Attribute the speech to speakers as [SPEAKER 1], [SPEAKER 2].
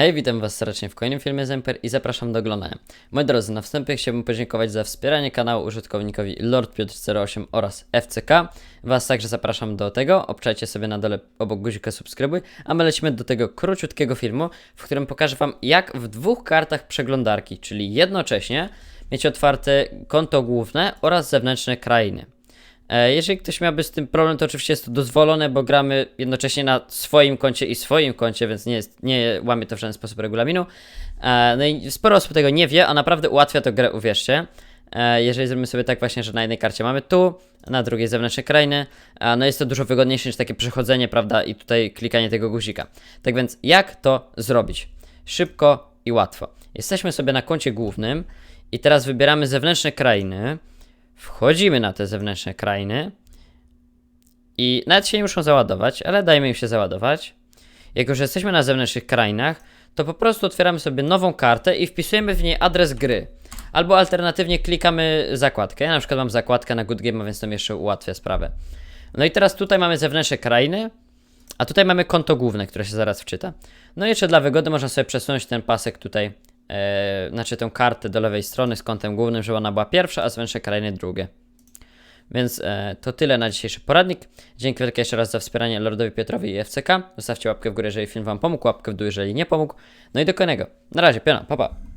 [SPEAKER 1] Hej, witam Was serdecznie w kolejnym filmie z Emper i zapraszam do oglądania. Moi drodzy, na wstępie chciałbym podziękować za wspieranie kanału użytkownikowi Lord Piotr 08 oraz FCK. Was także zapraszam do tego, obczajcie sobie na dole obok guzika subskrybuj, a my lecimy do tego króciutkiego filmu, w którym pokażę Wam jak w dwóch kartach przeglądarki, czyli jednocześnie mieć otwarte konto główne oraz zewnętrzne krainy. E, Jeżeli ktoś miałby z tym problem, to oczywiście jest to dozwolone, bo gramy jednocześnie na swoim koncie i swoim koncie, więc nie, jest, nie łamie to w żaden sposób regulaminu. E, No i sporo osób tego nie wie, a naprawdę ułatwia to grę, uwierzcie. E, Jeżeli zrobimy sobie tak właśnie, że na jednej karcie mamy tu, na drugiej zewnętrzne krainy, no jest to dużo wygodniejsze niż takie przechodzenie, prawda, i tutaj klikanie tego guzika. Tak więc jak to zrobić? Szybko i łatwo. Jesteśmy sobie na koncie głównym i teraz wybieramy zewnętrzne krainy. Wchodzimy na te zewnętrzne krainy i nawet się nie muszą załadować, ale dajmy im się załadować. Jako, że jesteśmy na zewnętrznych krainach, to po prostu otwieramy sobie nową kartę i wpisujemy w niej adres gry. Albo alternatywnie klikamy zakładkę. Ja na przykład mam zakładkę na Good Game, więc to mi jeszcze ułatwia sprawę. No i teraz tutaj mamy zewnętrzne krainy, a tutaj mamy konto główne, które się zaraz wczyta. No i jeszcze dla wygody można sobie przesunąć ten pasek tutaj, e, znaczy tę kartę do lewej strony z kątem głównym, żeby ona była pierwsza, a zewnętrzne krainy drugie. Więc e, to tyle na dzisiejszy poradnik. Dzięki wielkie jeszcze raz za wspieranie Lordowi Piotrowi i FCK. Zostawcie łapkę w górę, jeżeli film Wam pomógł, łapkę w dół, jeżeli nie pomógł. No i do kolejnego. Na razie, piona, pa pa.